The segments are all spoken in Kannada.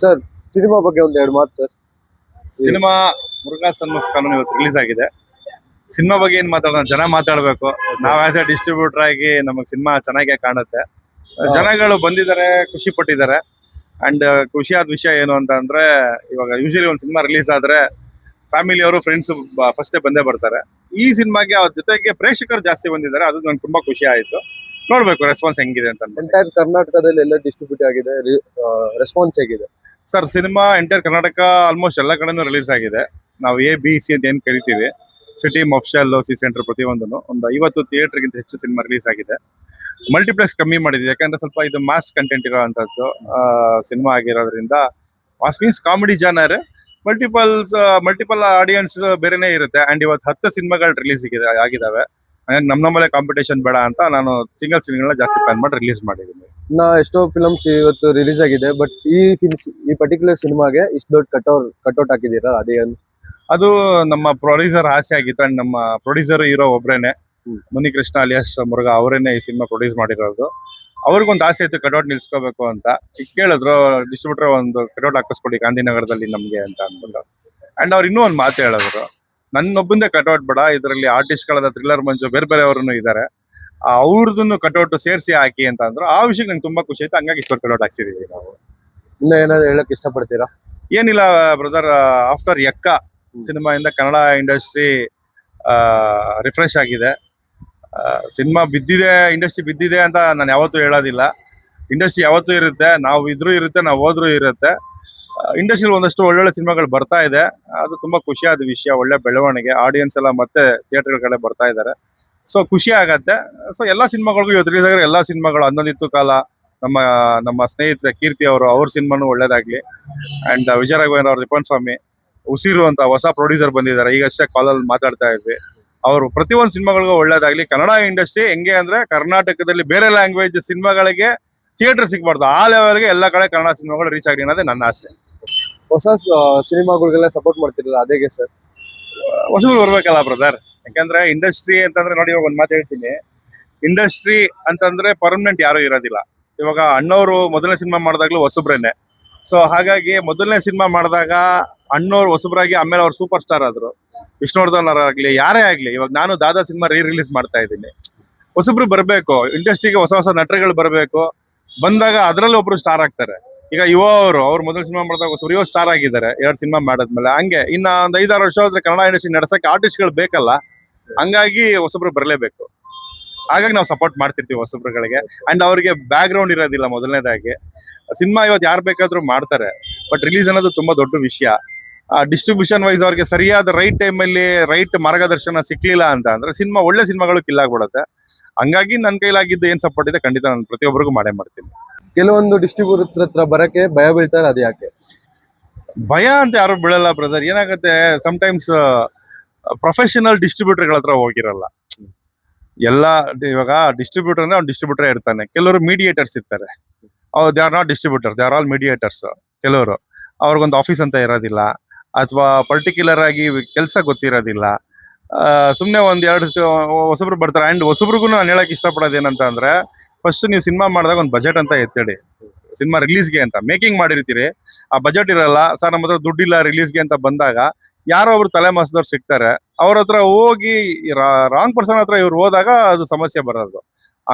ಸರ್ ಸಿನಿಮಾ ಬಗ್ಗೆ ಒಂದ್ ಎರಡು ಮಾತು ಸರ್. ಸಿನಿಮಾ ಮುರುಘಾ ಸನ್ಮುಖ ಕಾನೂನು ಇವತ್ತು ರಿಲೀಸ್ ಆಗಿದೆ. ಸಿನಿಮಾ ಬಗ್ಗೆ ಏನ್ ಮಾತಾಡೋಣ? ಜನ ಮಾತಾಡ್ಬೇಕು. ನಾವ್ ಆಸ್ ಎ ಡಿಸ್ಟ್ರಿಬ್ಯೂಟರ್ ಆಗಿ ನಮಗ್ ಸಿನಿಮಾ ಚೆನ್ನಾಗೇ ಕಾಣುತ್ತೆ. ಜನಗಳು ಬಂದಿದ್ದಾರೆ ಖುಷಿ ಪಟ್ಟಿದ್ದಾರೆ. ಅಂಡ್ ಖುಷಿಯಾದ ವಿಷಯ ಏನು ಅಂತ ಅಂದ್ರೆ ಇವಾಗ ಯೂಶಲಿ ಒಂದು ಸಿನಿಮಾ ರಿಲೀಸ್ ಆದ್ರೆ ಫ್ಯಾಮಿಲಿ ಅವರು ಫ್ರೆಂಡ್ಸ್ ಫಸ್ಟೇ ಬಂದೇ ಬರ್ತಾರೆ. ಈ ಸಿನಿಮಾಗೆ ಅವ್ರ ಜೊತೆಗೆ ಪ್ರೇಕ್ಷಕರು ಜಾಸ್ತಿ ಬಂದಿದ್ದಾರೆ. ಅದು ನಂಗೆ ತುಂಬಾ ಖುಷಿ ಆಯ್ತು. ನೋಡ್ಬೇಕು ರೆಸ್ಪಾನ್ಸ್ ಹೆಂಗಿದೆ ಅಂತ. ಎಂಟೈರ್ ಕರ್ನಾಟಕದಲ್ಲಿ ಎಲ್ಲ ಡಿಸ್ಟ್ರಿಬ್ಯೂಟ್ ಆಗಿದೆ. ರೆಸ್ಪಾನ್ಸ್ ಹೇಗಿದೆ. Sir cinema entire Karnataka almost ಎಲ್ಲ ಕಡೆನೂ ರಿಲೀಸ್ ಆಗಿದೆ. ನಾವು ಎ ಬಿ ಸಿ ಅಂತ ಏನ್ ಕರಿತೀವಿ. ಸಿಟಿ ಮಫ್ಷಲ್ ಸಿ ಸೆಂಟರ್ ಪ್ರತಿಯೊಂದನ್ನು. ಒಂದು ಐವತ್ತು ಥಿಯೇಟರ್ಗಿಂತ ಹೆಚ್ಚು ಸಿನಿಮಾ ರಿಲೀಸ್ ಆಗಿದೆ. ಮಲ್ಟಿಪ್ಲೆಕ್ಸ್ ಕಮ್ಮಿ ಮಾಡಿದ್ವಿ ಯಾಕಂದ್ರೆ ಸ್ವಲ್ಪ ಇದು ಮಾಸ್ ಕಂಟೆಂಟ್ ಇರೋವಂಥದ್ದು ಸಿನಿಮಾ ಆಗಿರೋದ್ರಿಂದ. Mass means comedy genre multiples multiple audience ಬೇರೆನೇ ಇರುತ್ತೆ. ಅಂಡ್ ಇವತ್ತು ಹತ್ತು ಸಿನಿಮಾಗಳು ರಿಲೀಸ್ ಆಗಿದಾವೆ. ಹಾಗಾಗಿ ನಮ್ಮ ನಮ್ಮಲ್ಲೇ ಕಾಂಪಿಟೇಷನ್ ಬೇಡ ಅಂತ ನಾನು ಸಿಂಗಲ್ ಸ್ಕ್ರೀನ್ಗಳನ್ನ ಜಾಸ್ತಿ ಪ್ಲಾನ್ ಮಾಡಿ ರಿಲೀಸ್ ಮಾಡಿದ್ದೀನಿ. ಇನ್ನ ಎಷ್ಟೋ ಫಿಲಮ್ಸ್ ಇವತ್ತು ರಿಲೀಸ್ ಆಗಿದೆ ಬಟ್ ಈ ಫಿಲ್ಮ್ಸ್ ಈ ಪರ್ಟಿಕ್ಯುಲರ್ ಸಿನಿಮಾಗೆ ಇಷ್ಟು ದೊಡ್ಡ ಕಟೌಟ್ ಕಟ್ಔಟ್ ಹಾಕಿದ್ದೀರಾ? ಅದೇ ಅದು ನಮ್ಮ ಪ್ರೊಡ್ಯೂಸರ್ ಆಸೆ ಆಗಿತ್ತು ಅಂಡ್ ನಮ್ಮ ಪ್ರೊಡ್ಯೂಸರ್ ಇರೋ ಒಬ್ರೇನೆ. ಮುನಿಕೃಷ್ಣ ಅಲಿಯಾಸ್ ಮುರುಘಾ ಅವರೇನೆ ಈ ಸಿನಿಮಾ ಪ್ರೊಡ್ಯೂಸ್ ಮಾಡಿರೋದು. ಅವ್ರಿಗೊಂದು ಆಸೆ ಇತ್ತು ಕಟೌಟ್ ನಿಲ್ಸ್ಕೋಬೇಕು ಅಂತ. ಕೇಳಿದ್ರು ಡಿಸ್ಟ್ರಿಬ್ಯೂಟರ್ ಒಂದು ಕಟೌಟ್ ಹಾಕಿಸ್ಕೊಡಿ ಗಾಂಧಿನಗರದಲ್ಲಿ ನಮಗೆ ಅಂತ ಅಂದ್ಬಿಟ್ಟು ಅಂಡ್ ಅವ್ರು ಇನ್ನೂ ಒಂದು ಮಾತು ಹೇಳಿದ್ರು ನನ್ನೊಬ್ಬಂದೇ ಕಟೌಟ್ ಬೇಡ ಇದರಲ್ಲಿ ಆರ್ಟಿಸ್ಟ್ಗಳಾದ ಥ್ರಿಲ್ಲರ್ ಮಂಜು ಬೇರೆ ಬೇರೆಯವ್ರೂ ಇದ್ದಾರೆ ಅವ್ರದನ್ನು ಕಟೌಟ್ ಸೇರಿಸಿ ಹಾಕಿ ಅಂತ ಅಂದ್ರು. ಆ ವಿಷಯಕ್ಕೆ ನಂಗೆ ತುಂಬಾ ಖುಷಿ ಆಯ್ತು. ಹಂಗಾಗಿ ಇಷ್ಟೊಂದು ಕಟೌಟ್ ಹಾಕ್ಸಿದೀವಿ ನಾವು. ಇನ್ನ ಏನಾದ್ರು ಹೇಳಕ್ ಇಷ್ಟಪಡ್ತೀರಾ? ಏನಿಲ್ಲ ಬ್ರದರ್ ಆಫ್ಟರ್ ಎಕ್ಕ ಇಂದ ಕನ್ನಡ ಇಂಡಸ್ಟ್ರಿ ರಿಫ್ರೆಶ್ ಆಗಿದೆ. ಸಿನಿಮಾ ಬಿದ್ದಿದೆ ಇಂಡಸ್ಟ್ರಿ ಬಿದ್ದಿದೆ ಅಂತ ನಾನು ಯಾವತ್ತೂ ಹೇಳೋದಿಲ್ಲ. ಇಂಡಸ್ಟ್ರಿ ಯಾವತ್ತೂ ಇರುತ್ತೆ. ನಾವು ಇದ್ರೂ ಇರುತ್ತೆ ನಾವು ಹೋದ್ರೂ ಇರುತ್ತೆ. ಇಂಡಸ್ಟ್ರಿಯಲ್ಲಿ ಒಂದಷ್ಟು ಒಳ್ಳೊಳ್ಳೆ ಸಿನಿಮಾಗಳು ಬರ್ತಾ ಇದೆ. ಅದು ತುಂಬಾ ಖುಷಿಯಾದ ವಿಷಯ ಒಳ್ಳೆ ಬೆಳವಣಿಗೆ. ಆಡಿಯನ್ಸ್ ಎಲ್ಲ ಮತ್ತೆ ಥಿಯೇಟರ್ ಕಡೆ ಬರ್ತಾ ಇದ್ದಾರೆ ಸೊ ಖುಷಿ ಆಗತ್ತೆ. ಸೊ ಎಲ್ಲ ಸಿನಿಮಾಗಳಿಗೂ ಇವತ್ತು ರಿಲೀಸ್ ಆಗಿರೋ ಎಲ್ಲ ಸಿನಿಮಾಗಳು ಹನ್ನೊಂದಿತ್ತು ಕಾಲ ನಮ್ಮ ನಮ್ಮ ಸ್ನೇಹಿತರ ಕೀರ್ತಿ ಅವರು ಅವ್ರ ಸಿನಿಮಾನು ಒಳ್ಳೇದಾಗ್ಲಿ. ಅಂಡ್ ವಿಜಯ ರಾಘವೇಂದ್ರ ಅವ್ರ ರಿಪನ್ ಸ್ವಾಮಿ ಉಸಿರು ಅಂತ ಹೊಸ ಪ್ರೊಡ್ಯೂಸರ್ ಬಂದಿದ್ದಾರೆ. ಈಗಷ್ಟೇ ಕಾಲಲ್ಲಿ ಮಾತಾಡ್ತಾ ಇದ್ವಿ. ಅವರು ಪ್ರತಿಯೊಂದು ಸಿನಿಮಾಗಳಿಗೂ ಒಳ್ಳೇದಾಗ್ಲಿ. ಕನ್ನಡ ಇಂಡಸ್ಟ್ರಿ ಹೆಂಗೆ ಅಂದ್ರೆ ಕರ್ನಾಟಕದಲ್ಲಿ ಬೇರೆ ಲ್ಯಾಂಗ್ವೇಜ್ ಸಿನಿಮಾಗಳಿಗೆ ಥಿಯೇಟರ್ ಸಿಗ್ಬಾರ್ದು. ಆ ಲೆವೆಲ್ಗೆ ಎಲ್ಲ ಕಡೆ ಕನ್ನಡ ಸಿನಿಮಾಗಳು ರೀಚ್ ಆಗಲಿ ಅನ್ನೋದೇ ನನ್ನ ಆಸೆ. ಹೊಸ ಸಿನಿಮಾಗಳಿಗೆಲ್ಲ ಸಪೋರ್ಟ್ ಮಾಡ್ತಿರಲ್ಲ ಅದೇಗೆ ಸರ್ ಹೊಸಬ್ರು ಬರ್ಬೇಕಲ್ಲ ಬ್ರದರ್ ಯಾಕಂದ್ರೆ ಇಂಡಸ್ಟ್ರಿ ಅಂತಂದ್ರೆ ನೋಡಿ, ಇವಾಗ ಒಂದ್ ಮಾತು ಹೇಳ್ತೀನಿ. ಇಂಡಸ್ಟ್ರಿ ಅಂತಂದ್ರೆ ಪರ್ಮನೆಂಟ್ ಯಾರು ಇರೋದಿಲ್ಲ. ಇವಾಗ ಅಣ್ಣವರು ಮೊದಲನೇ ಸಿನಿಮಾ ಮಾಡಿದಾಗ್ಲೂ ಹೊಸಬ್ರೇನೆ. ಸೊ ಹಾಗಾಗಿ ಮೊದಲನೇ ಸಿನಿಮಾ ಮಾಡಿದಾಗ ಅಣ್ಣವ್ರು ಹೊಸಬ್ರಾಗಿ ಆಮೇಲೆ ಅವ್ರು ಸೂಪರ್ ಸ್ಟಾರ್ ಆದ್ರು. ವಿಷ್ಣುವರ್ಧನ್ ಅವರಾಗ್ಲಿ ಯಾರೇ ಆಗ್ಲಿ, ಇವಾಗ ನಾನು ದಾದಾ ಸಿನಿಮಾ ರೀ ರಿಲೀಸ್ ಮಾಡ್ತಾ ಇದ್ದೀನಿ. ಹೊಸಬ್ರು ಬರಬೇಕು ಇಂಡಸ್ಟ್ರಿಗೆ ಹೊಸ ಹೊಸ ನಟರುಗಳು ಬರಬೇಕು. ಬಂದಾಗ ಅದರಲ್ಲಿ ಒಬ್ರು ಸ್ಟಾರ್ ಆಗ್ತಾರೆ. ಈಗ ಯುವ ಅವರು, ಅವ್ರು ಮೊದಲ ಸಿನಿಮಾ ಮಾಡಿದಾಗ ಸುರಿಯೋ ಸ್ಟಾರ್ ಆಗಿದ್ದಾರೆ. ಎರಡು ಸಿನಿಮಾ ಮಾಡಿದ್ಮೇಲೆ. ಹಂಗೆ ಇನ್ನ ಒಂದ್ ಐದಾರು ವರ್ಷ ಹೋದ್ರೆ ಕನ್ನಡ ಇಂಡಸ್ಟ್ರಿ ಆರ್ಟಿಸ್ಟ್ ಆರ್ಟಿಸ್ಟ್ಗಳು ಬೇಕಲ್ಲ. ಹಂಗಾಗಿ ಹೊಸಬ್ರು ಬರಲೇಬೇಕು. ಹಾಗಾಗಿ ನಾವು ಸಪೋರ್ಟ್ ಮಾಡ್ತಿರ್ತೀವಿ ಹೊಸಬ್ರುಗಳಿಗೆ. ಅಂಡ್ ಅವ್ರಿಗೆ ಬ್ಯಾಕ್ ಗ್ರೌಂಡ್ ಇರೋದಿಲ್ಲ ಮೊದಲನೇದಾಗಿ. ಸಿನಿಮಾ ಇವತ್ತು ಯಾರು ಬೇಕಾದ್ರೂ ಮಾಡ್ತಾರೆ. ಬಟ್ ರಿಲೀಸ್ ಅನ್ನೋದು ತುಂಬಾ ದೊಡ್ಡ ವಿಷಯ. ಡಿಸ್ಟ್ರಿಬ್ಯೂಷನ್ ವೈಸ್ ಅವ್ರಿಗೆ ಸರಿಯಾದ ರೈಟ್ ಟೈಮಲ್ಲಿ ರೈಟ್ ಮಾರ್ಗದರ್ಶನ ಸಿಕ್ಲಿಲ್ಲ ಅಂತ ಅಂದ್ರೆ ಸಿನಿಮಾ ಒಳ್ಳೆ ಸಿನಿಮಾಗಳು ಕಿಲ್ ಆಗ್ಬಿಡುತ್ತೆ. ಹಂಗಾಗಿ ನನ್ನ ಕೈಲಾಗಿದ್ದು ಏನ್ ಸಪೋರ್ಟ್ ಇದೆ ಖಂಡಿತ ನಾನು ಪ್ರತಿಯೊಬ್ಬರಿಗೂ ಮಾಡೇ ಮಾಡ್ತೀನಿ. ಕೆಲವೊಂದು ಡಿಸ್ಟ್ರಿಬ್ಯೂಟರ್ ಹತ್ರ ಬರಕ್ಕೆ ಭಯ ಬೀಳ್ತಾರೆ ಅದು ಯಾಕೆ ಭಯ ಅಂತ ಯಾರು ಬೀಳಲ್ಲ ಬ್ರದರ್ ಏನಾಗುತ್ತೆ? ಸಮಟೈಮ್ಸ್ ಪ್ರೊಫೆಷನಲ್ ಡಿಸ್ಟ್ರಿಬ್ಯೂಟರ್ಗಳ ಹತ್ರ ಹೋಗಿರಲ್ಲ. ಎಲ್ಲ ಇವಾಗ ಡಿಸ್ಟ್ರಿಬ್ಯೂಟರ್ ಅಂದ್ರೆ ಅವ್ನು ಡಿಸ್ಟ್ರಿಬ್ಯೂಟರ್ ಇರ್ತಾನೆ. ಕೆಲವರು ಮೀಡಿಯೇಟರ್ಸ್ ಇರ್ತಾರೆ. ಅವ್ರು they are not distributors they are all mediators ಕೆಲವರು. ಅವ್ರಿಗೊಂದು ಆಫೀಸ್ ಅಂತ ಇರೋದಿಲ್ಲ. ಅಥವಾ ಪರ್ಟಿಕ್ಯುಲರ್ ಆಗಿ ಕೆಲಸ ಗೊತ್ತಿರೋದಿಲ್ಲ. ಸುಮ್ಮನೆ ಒಂದ್ ಎರಡು ಹೊಸಬ್ರು ಬರ್ತಾರೆ. ಅಂಡ್ ಹೊಸಬ್ರಿಗೂ ನಾನು ಹೇಳಕ್ ಇಷ್ಟಪಡೋದು ಏನಂತ ಅಂದ್ರೆ ಫಸ್ಟ್ ನೀವು ಸಿನಿಮಾ ಮಾಡಿದಾಗ ಒಂದು ಬಜೆಟ್ ಅಂತ ಎತ್ತಿಡಿ. ಸಿನಿಮಾ ರಿಲೀಸ್ಗೆ ಅಂತ. ಮೇಕಿಂಗ್ ಮಾಡಿರ್ತೀರಿ. ಆ ಬಜೆಟ್ ಇರಲ್ಲ. ಸರ್, ನಮ್ಮ ಹತ್ರ ದುಡ್ಡಿಲ್ಲ ರಿಲೀಸ್ಗೆ ಅಂತ ಬಂದಾಗ ಯಾರೋ ಒಬ್ರು ತಲೆ ಮಾಸದವ್ರು ಸಿಗ್ತಾರೆ. ಅವ್ರ ಹತ್ರ ಹೋಗಿ ರಾಂಗ್ ಪರ್ಸನ್ ಹತ್ರ ಇವ್ರು ಹೋದಾಗ ಅದು ಸಮಸ್ಯೆ ಬರೋದು.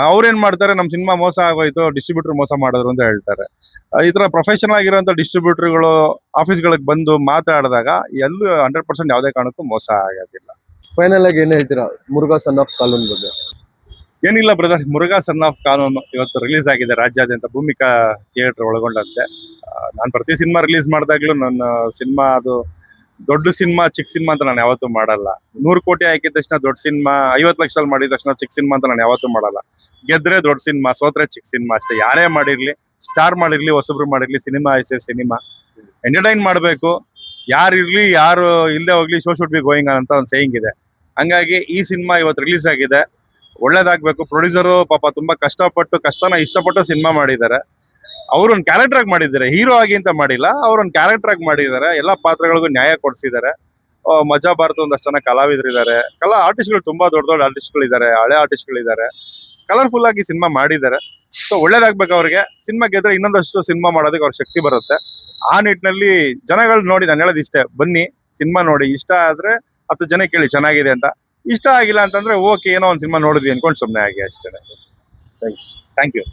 ಅವ್ರೇನ್ ಮಾಡ್ತಾರೆ? ನಮ್ಮ ಸಿನಿಮಾ ಮೋಸ ಆಗೋಯ್ತು ಡಿಸ್ಟ್ರಿಬ್ಯೂಟರ್ ಮೋಸ ಮಾಡಿದ್ರು ಅಂತ ಹೇಳ್ತಾರೆ. ಈ ತರ ಪ್ರೊಫೆಷನಲ್ಗಳು ಡಿಸ್ಟ್ರಿಬ್ಯೂಟರ್ಗಳು ಆಫೀಸ್ಗಳಿಗೆ ಬಂದು ಮಾತಾಡಿದಾಗ ಎಲ್ಲೂ ಹಂಡ್ರೆಡ್ ಪರ್ಸೆಂಟ್ ಯಾವುದೇ ಕಾರಣಕ್ಕೂ ಮೋಸ ಆಗೋದಿಲ್ಲ. ಫೈನಲ್ ಆಗಿ ಏನ್ ಹೇಳ್ತೀರಾ? ಮುರುಘಾ ಸನ್ ಆಫ್ ಕಾಲೂನ್ ಬಗ್ಗೆ. ಏನಿಲ್ಲ ಬ್ರದರ್ ಮುರುಘಾ ಸನ್ ಆಫ್ ಕಾನೂನು ಇವತ್ತು ರಿಲೀಸ್ ಆಗಿದೆ ರಾಜ್ಯಾದ್ಯಂತ ಭೂಮಿಕಾ ಥಿಯೇಟರ್ ಒಳಗೊಂಡಂತೆ. ನಾನು ಪ್ರತಿ ಸಿನಿಮಾ ರಿಲೀಸ್ ಮಾಡಿದಾಗ್ಲೂ ನನ್ನ ಸಿನಿಮಾ ಅದು ದೊಡ್ಡ ಸಿನಿಮಾ ಚಿಕ್ಕ ಸಿನಿಮಾ ಅಂತ ನಾನು ಯಾವತ್ತೂ ಮಾಡಲ್ಲ. ನೂರು ಕೋಟಿ ಹಾಕಿದ ತಕ್ಷಣ ದೊಡ್ಡ ಸಿನಿಮಾ ಐವತ್ತು ಲಕ್ಷದಲ್ಲಿ ಮಾಡಿದ ತಕ್ಷಣ ಚಿಕ್ಕ ಸಿನಿಮಾ ಅಂತ ನಾನು ಯಾವತ್ತೂ ಮಾಡಲ್ಲ. ಗೆದ್ರೆ ದೊಡ್ಡ ಸಿನಿಮಾ ಸೋತ್ರೆ ಚಿಕ್ಕ ಸಿನಿಮಾ ಅಷ್ಟೇ. ಯಾರೇ ಮಾಡಿರಲಿ ಸ್ಟಾರ್ ಮಾಡಿರಲಿ, ಹೊಸಬ್ರು ಮಾಡಿರಲಿ ಸಿನಿಮಾ ಐಸೆ ಸಿನಿಮಾ ಎಂಟರ್ಟೈನ್ ಮಾಡಬೇಕು. ಯಾರು ಇರ್ಲಿ, ಯಾರು ಇಲ್ಲದೆ ಹೋಗ್ಲಿ ಶೋ ಶುಡ್ ಬಿ ಗೋಯಿಂಗ್ ಅಂತ ಒಂದು ಸೇಯಿಂಗ್ ಇದೆ. ಹಂಗಾಗಿ ಈ ಸಿನಿಮಾ ಇವತ್ತು ರಿಲೀಸ್ ಆಗಿದೆ. ಒಳ್ಳೇದಾಗ್ಬೇಕು. ಪ್ರೊಡ್ಯೂಸರು ಪಾಪ ತುಂಬಾ ಕಷ್ಟಪಟ್ಟು, ಕಷ್ಟನ ಇಷ್ಟಪಟ್ಟು ಸಿನಿಮಾ ಮಾಡಿದ್ದಾರೆ. ಅವ್ರೊಂದು ಕ್ಯಾರೆಕ್ಟರ್ ಆಗಿ ಮಾಡಿದ್ದಾರೆ. ಹೀರೋ ಆಗಿ ಅಂತ ಮಾಡಿಲ್ಲ. ಅವ್ರೊಂದು ಕ್ಯಾರೆಕ್ಟರ್ ಆಗಿ ಮಾಡಿದ್ದಾರೆ. ಎಲ್ಲಾ ಪಾತ್ರಗಳಿಗೂ ನ್ಯಾಯ ಕೊಡಿಸಿದ್ದಾರೆ. ಮಜಾ ಭಾರತ ಒಂದಷ್ಟು ಜನ ಕಲಾವಿದರಿದ್ದಾರೆ. ಕಲಾ ಆರ್ಟಿಸ್ಟ್ಗಳು ತುಂಬಾ ದೊಡ್ಡ ದೊಡ್ಡ ಆರ್ಟಿಸ್ಟ್ಗಳಿದ್ದಾರೆ ಹಳೆ ಆರ್ಟಿಸ್ಟ್ಗಳಿದ್ದಾರೆ ಕಲರ್ಫುಲ್ ಆಗಿ ಸಿನಿಮಾ ಮಾಡಿದ್ದಾರೆ. ಸೊ ಒಳ್ಳೇದಾಗಬೇಕು ಅವ್ರಿಗೆ. ಸಿನಿಮಾ ಗೆದ್ರೆ ಇನ್ನೊಂದಷ್ಟು ಸಿನಿಮಾ ಮಾಡೋದಕ್ಕೆ ಅವ್ರ ಶಕ್ತಿ ಬರುತ್ತೆ. ಆ ನಿಟ್ಟಿನಲ್ಲಿ ಜನಗಳು ನೋಡಿ, ನಾನು ಹೇಳೋದು ಇಷ್ಟೇ. ಬನ್ನಿ, ಸಿನಿಮಾ ನೋಡಿ. ಇಷ್ಟ ಆದ್ರೆ ಹತ್ತು ಜನ ಕೇಳಿ, ಚೆನ್ನಾಗಿದೆ ಅಂತ. ಇಷ್ಟ ಆಗಿಲ್ಲ ಅಂತಂದ್ರೆ ಓಕೆ ಏನೋ ಒಂದು ಸಿನಿಮಾ ನೋಡಿದ್ವಿ ಅನ್ಕೊಂಡು ಸುಮ್ಮನೆ ಆಗಿ ಅಷ್ಟೇ ಥ್ಯಾಂಕ್ ಯು